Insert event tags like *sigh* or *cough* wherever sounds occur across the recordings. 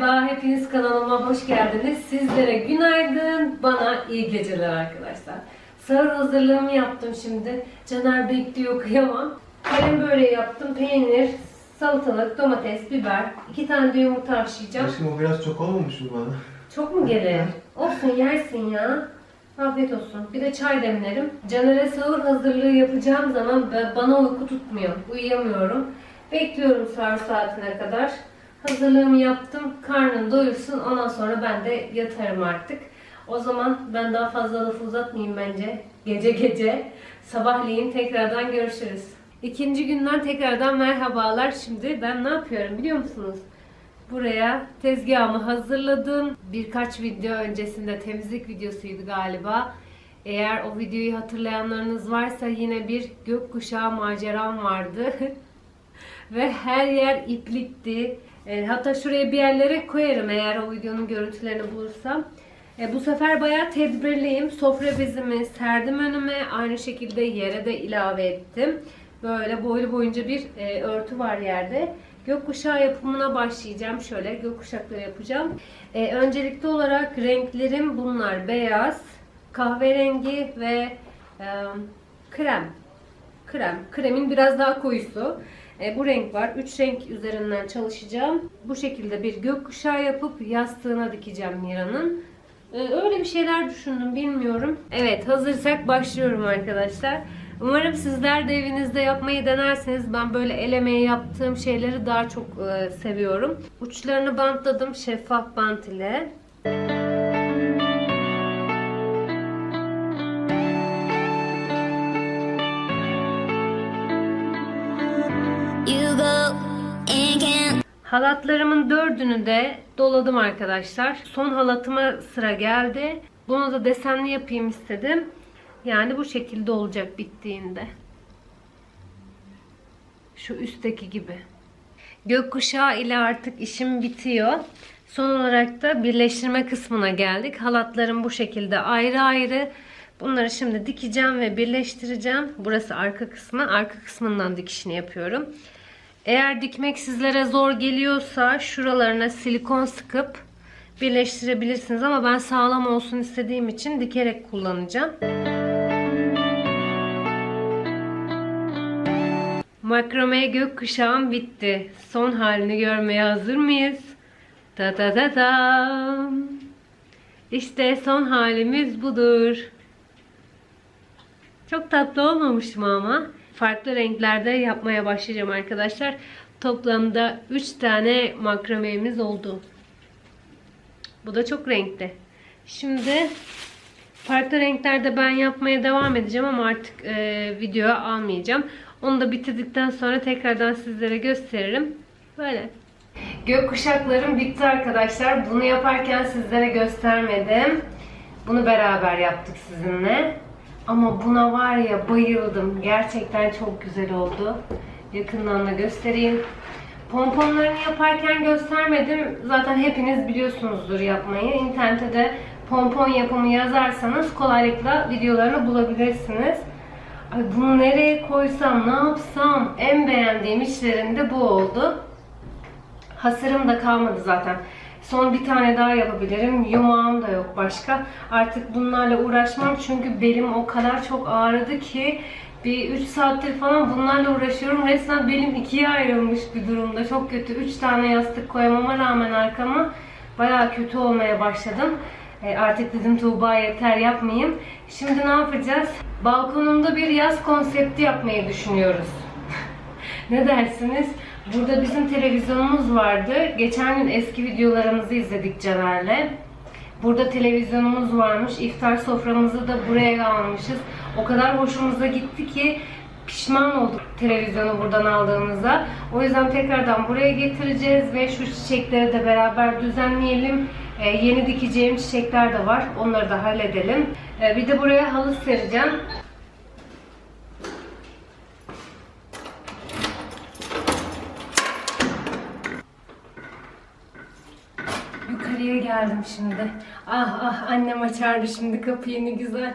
Merhaba, hepiniz kanalıma hoş geldiniz. Sizlere günaydın, bana iyi geceler arkadaşlar. Sahur hazırlığımı yaptım şimdi. Caner bekliyor, kıyamam. Kalem böreği yaptım, peynir, salatalık, domates, biber. iki tane de yumurta haşlayacağım. Aşkım o biraz çok olmamış mı bana? Çok mu gelir? Olsun yersin ya. Afiyet olsun. Bir de çay demlerim. Caner'e sahur hazırlığı yapacağım zaman ben- bana uyku tutmuyor. Uyuyamıyorum. Bekliyorum sahur saatine kadar. Hazırlığımı yaptım. Karnım doyursun. Ondan sonra ben de yatarım artık. O zaman ben daha fazla lafı uzatmayayım bence. Gece gece. Sabahleyin tekrardan görüşürüz. İkinci günden tekrardan merhabalar. Şimdi ben ne yapıyorum biliyor musunuz? Buraya tezgahımı hazırladım. Birkaç video öncesinde temizlik videosuydu galiba. Eğer o videoyu hatırlayanlarınız varsa yine bir gökkuşağı maceram vardı. *laughs* Ve her yer iplikti. E, hatta şuraya bir yerlere koyarım eğer o videonun görüntülerini bulursam. E, bu sefer bayağı tedbirliyim. Sofra bezimi serdim önüme. Aynı şekilde yere de ilave ettim. Böyle boylu boyunca bir e, örtü var yerde. Gökkuşağı yapımına başlayacağım. Şöyle gökkuşakları yapacağım. E, öncelikli olarak renklerim bunlar. Beyaz, kahverengi ve e, krem. Krem. Kremin biraz daha koyusu. E, bu renk var. Üç renk üzerinden çalışacağım. Bu şekilde bir gökkuşağı yapıp yastığına dikeceğim Mira'nın. E, öyle bir şeyler düşündüm bilmiyorum. Evet hazırsak başlıyorum arkadaşlar. Umarım sizler de evinizde yapmayı denerseniz ben böyle el emeği yaptığım şeyleri daha çok e, seviyorum. Uçlarını bantladım şeffaf bant ile. You Halatlarımın dördünü de doladım arkadaşlar. Son halatıma sıra geldi. Bunu da desenli yapayım istedim. Yani bu şekilde olacak bittiğinde. Şu üstteki gibi. Gökkuşağı ile artık işim bitiyor. Son olarak da birleştirme kısmına geldik. Halatlarım bu şekilde ayrı ayrı. Bunları şimdi dikeceğim ve birleştireceğim. Burası arka kısmı. Arka kısmından dikişini yapıyorum. Eğer dikmek sizlere zor geliyorsa şuralarına silikon sıkıp birleştirebilirsiniz. Ama ben sağlam olsun istediğim için dikerek kullanacağım. Makrome gökkuşağım bitti. Son halini görmeye hazır mıyız? Ta ta ta tam. İşte son halimiz budur. Çok tatlı olmamış mı ama? Farklı renklerde yapmaya başlayacağım arkadaşlar. Toplamda 3 tane makramemiz oldu. Bu da çok renkli. Şimdi farklı renklerde ben yapmaya devam edeceğim ama artık e, videoya almayacağım. Onu da bitirdikten sonra tekrardan sizlere gösteririm. Böyle. Gökkuşaklarım bitti arkadaşlar. Bunu yaparken sizlere göstermedim. Bunu beraber yaptık sizinle. Ama buna var ya bayıldım. Gerçekten çok güzel oldu. Yakından da göstereyim. Pomponlarını yaparken göstermedim. Zaten hepiniz biliyorsunuzdur yapmayı. İnternette de pompon yapımı yazarsanız kolaylıkla videolarını bulabilirsiniz. Ay bunu nereye koysam, ne yapsam? En beğendiğim işlerinde bu oldu. Hasırım da kalmadı zaten. Son bir tane daha yapabilirim. Yumağım da yok başka. Artık bunlarla uğraşmam çünkü belim o kadar çok ağrıdı ki bir 3 saattir falan bunlarla uğraşıyorum. Resmen belim ikiye ayrılmış bir durumda. Çok kötü. 3 tane yastık koymama rağmen arkama bayağı kötü olmaya başladım. E, artık dedim Tuğba yeter yapmayayım. Şimdi ne yapacağız? Balkonumda bir yaz konsepti yapmayı düşünüyoruz. *laughs* ne dersiniz? Burada bizim televizyonumuz vardı. Geçen gün eski videolarımızı izledik Caner'le. Burada televizyonumuz varmış. İftar soframızı da buraya almışız. O kadar hoşumuza gitti ki pişman olduk televizyonu buradan aldığımıza. O yüzden tekrardan buraya getireceğiz ve şu çiçekleri de beraber düzenleyelim. Ee, yeni dikeceğim çiçekler de var. Onları da halledelim. Ee, bir de buraya halı sereceğim. Geldim şimdi. Ah ah annem açardı şimdi kapıyı ne güzel.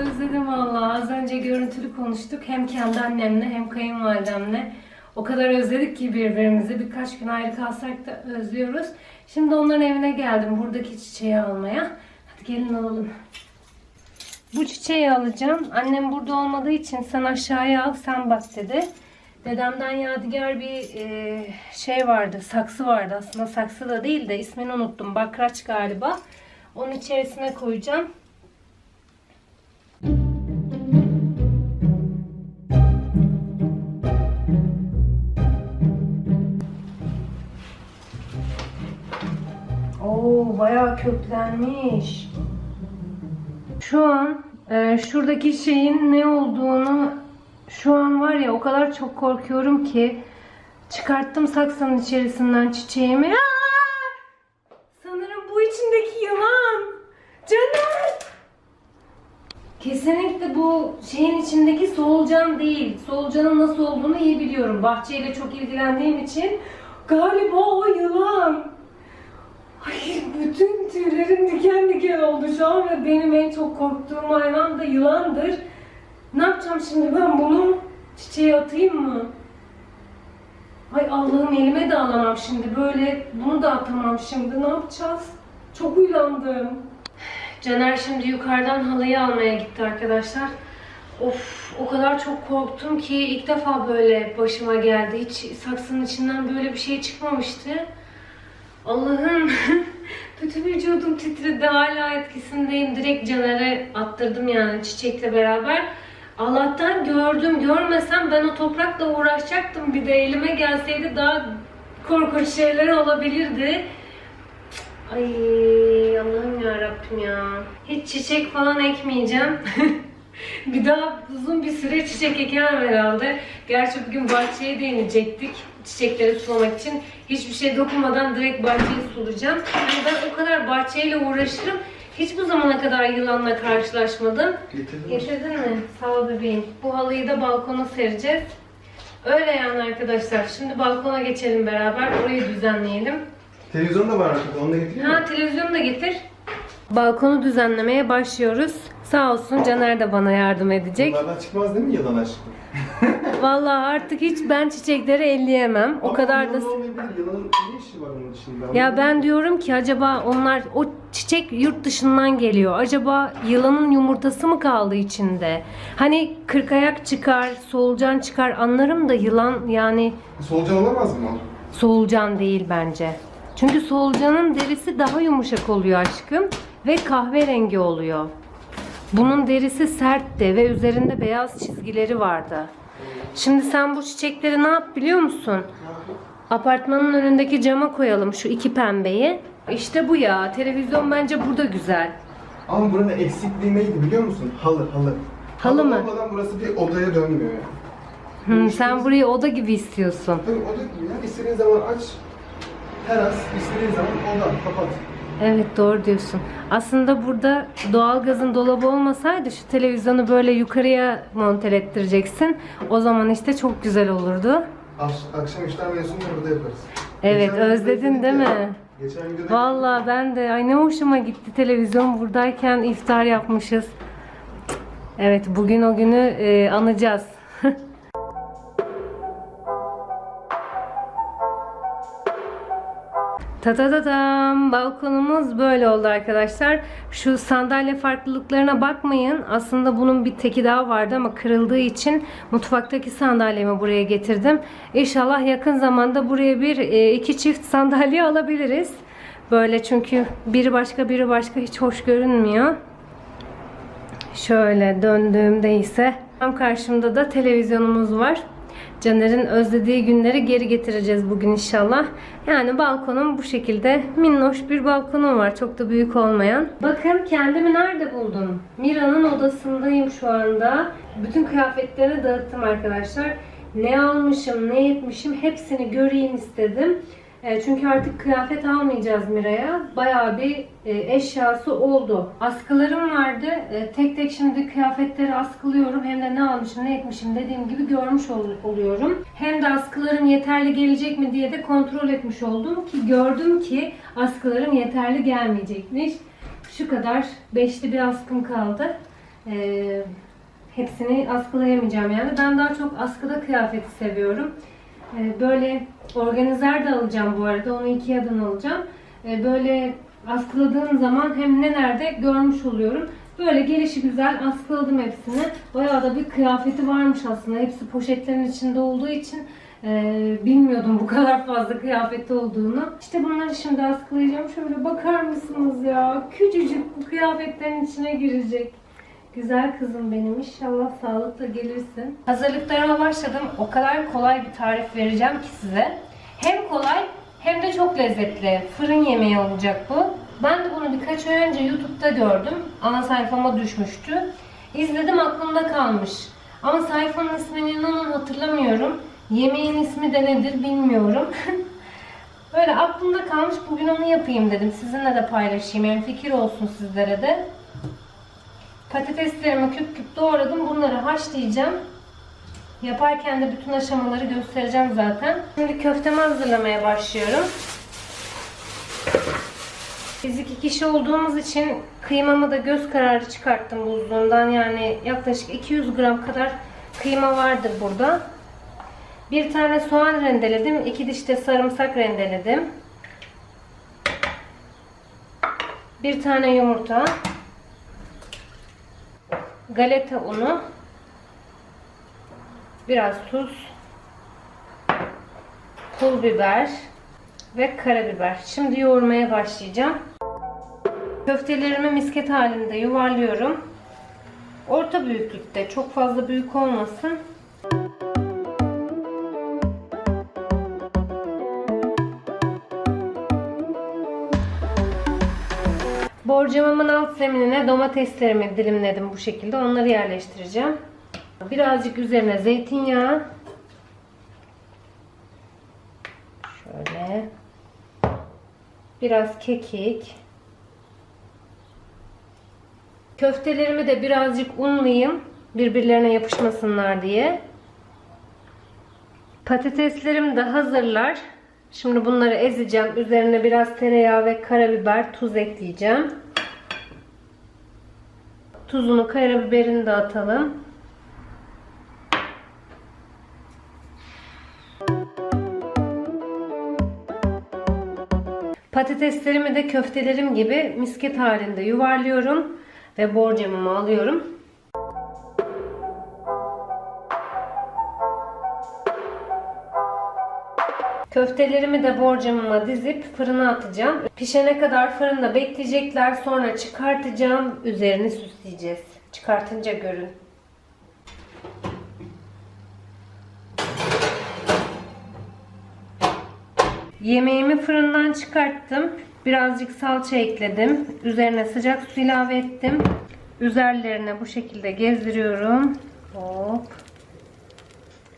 Özledim vallahi. Az önce görüntülü konuştuk. Hem kendi annemle hem kayınvalidemle. O kadar özledik ki birbirimizi. Birkaç gün ayrı kalsak da özlüyoruz. Şimdi onların evine geldim buradaki çiçeği almaya. Hadi gelin alalım. Bu çiçeği alacağım. Annem burada olmadığı için sen aşağıya al sen bak dedi. Dedemden yadigar bir e, şey vardı, saksı vardı. Aslında saksı da değil de ismini unuttum. Bakraç galiba. Onun içerisine koyacağım. Oo, bayağı köklenmiş. Şu an e, şuradaki şeyin ne olduğunu şu an var ya o kadar çok korkuyorum ki çıkarttım saksının içerisinden çiçeğimi. Aa! Sanırım bu içindeki yılan. Caner! Kesinlikle bu şeyin içindeki solucan değil. Solucanın nasıl olduğunu iyi biliyorum. Bahçeyle çok ilgilendiğim için galiba o yılan. Ay bütün tüylerim diken diken oldu şu an ve benim en çok korktuğum hayvan da yılandır. Ne yapacağım şimdi ben bunu? Çiçeğe atayım mı? Ay Allah'ım elime de alamam şimdi böyle bunu da atamam şimdi ne yapacağız? Çok uyandım. Caner şimdi yukarıdan halıyı almaya gitti arkadaşlar. Of o kadar çok korktum ki ilk defa böyle başıma geldi. Hiç saksının içinden böyle bir şey çıkmamıştı. Allah'ım *laughs* bütün vücudum titredi hala etkisindeyim. Direkt Caner'e attırdım yani çiçekle beraber. Allah'tan gördüm. Görmesem ben o toprakla uğraşacaktım. Bir de elime gelseydi daha korkunç şeyler olabilirdi. Ay Allah'ım ya Rabbim ya. Hiç çiçek falan ekmeyeceğim. *laughs* bir daha uzun bir süre çiçek ekemem herhalde. Gerçi bugün bahçeye de inecektik çiçekleri sulamak için. Hiçbir şey dokunmadan direkt bahçeyi sulayacağım. Yani ben o kadar bahçeyle uğraşırım. Hiç bu zamana kadar yılanla karşılaşmadım. Getirdin mi? Getirdin mi? Sağ ol bebeğim. Bu halıyı da balkona sereceğiz. Öyle yani arkadaşlar. Şimdi balkona geçelim beraber. Orayı düzenleyelim. Televizyon da var arkada. Onu da getireyim mi? Ha televizyonu da getir. Balkonu düzenlemeye başlıyoruz. Sağ olsun Caner de bana yardım edecek. Bunlardan çıkmaz değil mi yılan aşkım? Vallahi artık hiç ben çiçekleri elleyemem. O Ama kadar da yılan olmayabilir. Yılanın ne işi var onun içinde? Ya ben diyorum ki acaba onlar o çiçek yurt dışından geliyor. Acaba yılanın yumurtası mı kaldı içinde? Hani kırk ayak çıkar, solucan çıkar anlarım da yılan yani Solucan olamaz mı? solucan değil bence. Çünkü solucanın derisi daha yumuşak oluyor aşkım ve kahverengi oluyor. Bunun derisi sertti ve üzerinde beyaz çizgileri vardı. Şimdi sen bu çiçekleri ne yap biliyor musun? Apartmanın önündeki cama koyalım şu iki pembeyi. İşte bu ya. Televizyon bence burada güzel. Ama buranın eksikliği neydi biliyor musun? Halı, halı. Halı mı? olmadan burası bir odaya dönmüyor yani. Hmm, sen burayı oda gibi istiyorsun. Tabii oda gibi ya. İstediğin zaman aç. Teras, istediğin zaman oda, kapat. Evet doğru diyorsun. Aslında burada doğalgazın dolabı olmasaydı şu televizyonu böyle yukarıya monte ettireceksin. O zaman işte çok güzel olurdu. Ak- akşam işler mevzunu da burada yaparız. Evet, Geçen özledin değil ya, mi? Geçen videoda Vallahi ben de ay ne hoşuma gitti televizyon buradayken iftar yapmışız. Evet bugün o günü e, anacağız. Tatatatam balkonumuz böyle oldu arkadaşlar. Şu sandalye farklılıklarına bakmayın. Aslında bunun bir teki daha vardı ama kırıldığı için mutfaktaki sandalyemi buraya getirdim. İnşallah yakın zamanda buraya bir e, iki çift sandalye *laughs* alabiliriz. Böyle çünkü biri başka biri başka hiç hoş görünmüyor. Şöyle döndüğümde ise tam karşımda da televizyonumuz var. Caner'in özlediği günleri geri getireceğiz bugün inşallah. Yani balkonum bu şekilde minnoş bir balkonum var. Çok da büyük olmayan. Bakın kendimi nerede buldum? Mira'nın odasındayım şu anda. Bütün kıyafetlerini dağıttım arkadaşlar. Ne almışım, ne etmişim hepsini göreyim istedim. E, Çünkü artık kıyafet almayacağız Mira'ya. Bayağı bir e, eşyası oldu. Askılarım vardı. E, Tek tek şimdi kıyafetleri askılıyorum. Hem de ne almışım ne etmişim dediğim gibi görmüş ol- oluyorum. Hem de askılarım yeterli gelecek mi diye de kontrol etmiş oldum. Ki gördüm ki askılarım yeterli gelmeyecekmiş. Şu kadar beşli bir askım kaldı. Hepsini askılayamayacağım yani. Ben daha çok askıda kıyafeti seviyorum. Böyle organizer de alacağım bu arada. Onu Ikea'dan alacağım. Ee, böyle askıladığım zaman hem ne nerede görmüş oluyorum. Böyle gelişi güzel askıladım hepsini. Bayağı da bir kıyafeti varmış aslında. Hepsi poşetlerin içinde olduğu için e, bilmiyordum bu kadar fazla kıyafeti olduğunu. İşte bunları şimdi askılayacağım. Şöyle bakar mısınız ya? Küçücük bu kıyafetlerin içine girecek. Güzel kızım benim. İnşallah sağlıkla gelirsin. Hazırlıklarıma başladım. O kadar kolay bir tarif vereceğim ki size. Hem kolay hem de çok lezzetli. Fırın yemeği olacak bu. Ben de bunu birkaç ay önce YouTube'da gördüm. Ana sayfama düşmüştü. İzledim aklımda kalmış. Ama sayfanın ismini inanın hatırlamıyorum. Yemeğin ismi de nedir bilmiyorum. *laughs* Böyle aklımda kalmış. Bugün onu yapayım dedim. Sizinle de paylaşayım. Hem fikir olsun sizlere de. Patateslerimi küp küp doğradım. Bunları haşlayacağım. Yaparken de bütün aşamaları göstereceğim zaten. Şimdi köftemi hazırlamaya başlıyorum. Biz iki kişi olduğumuz için kıymamı da göz kararı çıkarttım buzluğundan. Yani yaklaşık 200 gram kadar kıyma vardır burada. Bir tane soğan rendeledim. iki diş de sarımsak rendeledim. Bir tane yumurta. Galeta unu. Biraz tuz. Pul biber ve karabiber. Şimdi yoğurmaya başlayacağım. Köftelerimi misket halinde yuvarlıyorum. Orta büyüklükte, çok fazla büyük olmasın. Borcamımın alt zeminine domateslerimi dilimledim bu şekilde. Onları yerleştireceğim. Birazcık üzerine zeytinyağı. Şöyle. Biraz kekik. Köftelerimi de birazcık unlayayım. Birbirlerine yapışmasınlar diye. Patateslerim de hazırlar. Şimdi bunları ezeceğim. Üzerine biraz tereyağı ve karabiber, tuz ekleyeceğim. Tuzunu, karabiberini de atalım. Patateslerimi de köftelerim gibi misket halinde yuvarlıyorum ve borcamımı alıyorum. Köftelerimi de borcamıma dizip fırına atacağım. Pişene kadar fırında bekleyecekler. Sonra çıkartacağım. Üzerini süsleyeceğiz. Çıkartınca görün. Yemeğimi fırından çıkarttım. Birazcık salça ekledim. Üzerine sıcak su ilave ettim. Üzerlerine bu şekilde gezdiriyorum. Hop.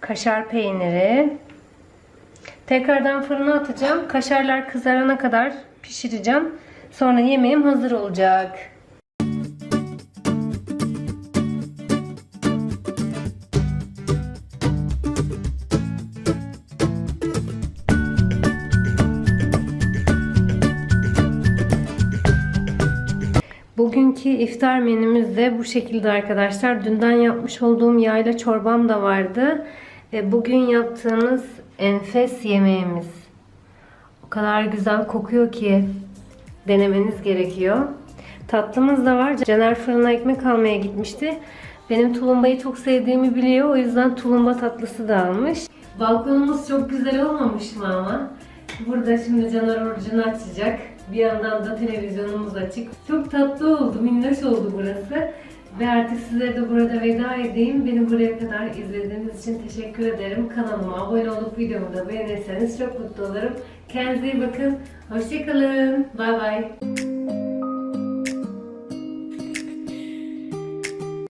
Kaşar peyniri. Tekrardan fırına atacağım. Kaşarlar kızarana kadar pişireceğim. Sonra yemeğim hazır olacak. Bugünkü iftar menümüz de bu şekilde arkadaşlar. Dünden yapmış olduğum yayla çorbam da vardı. Ve bugün yaptığımız enfes yemeğimiz. O kadar güzel kokuyor ki denemeniz gerekiyor. Tatlımız da var. Caner fırına ekmek almaya gitmişti. Benim tulumbayı çok sevdiğimi biliyor. O yüzden tulumba tatlısı da almış. Balkonumuz çok güzel olmamış mı ama? Burada şimdi Caner orucunu açacak. Bir yandan da televizyonumuz açık. Çok tatlı oldu, minnoş oldu burası. Ve artık sizlere de burada veda edeyim. Beni buraya kadar izlediğiniz için teşekkür ederim. Kanalıma abone olup videomu da beğenirseniz çok mutlu olurum. Kendinize iyi bakın. Hoşçakalın. Bay bay.